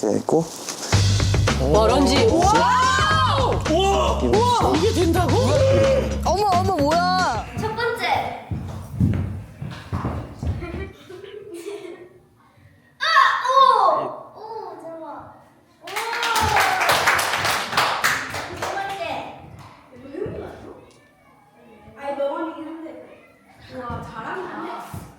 런지가 있고 와 런지. 와! 와! 이게 된다고? 어머 어머 뭐야? 첫 번째. 아! 오! 오, 대박. 오! 두 번째. 아니, 너만이긴 한데. 와, 잘한다.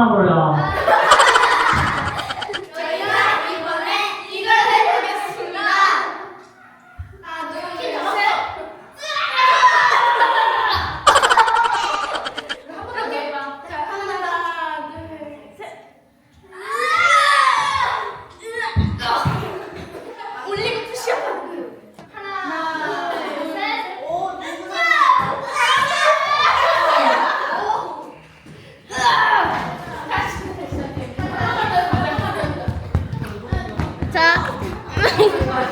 那不知道没 啊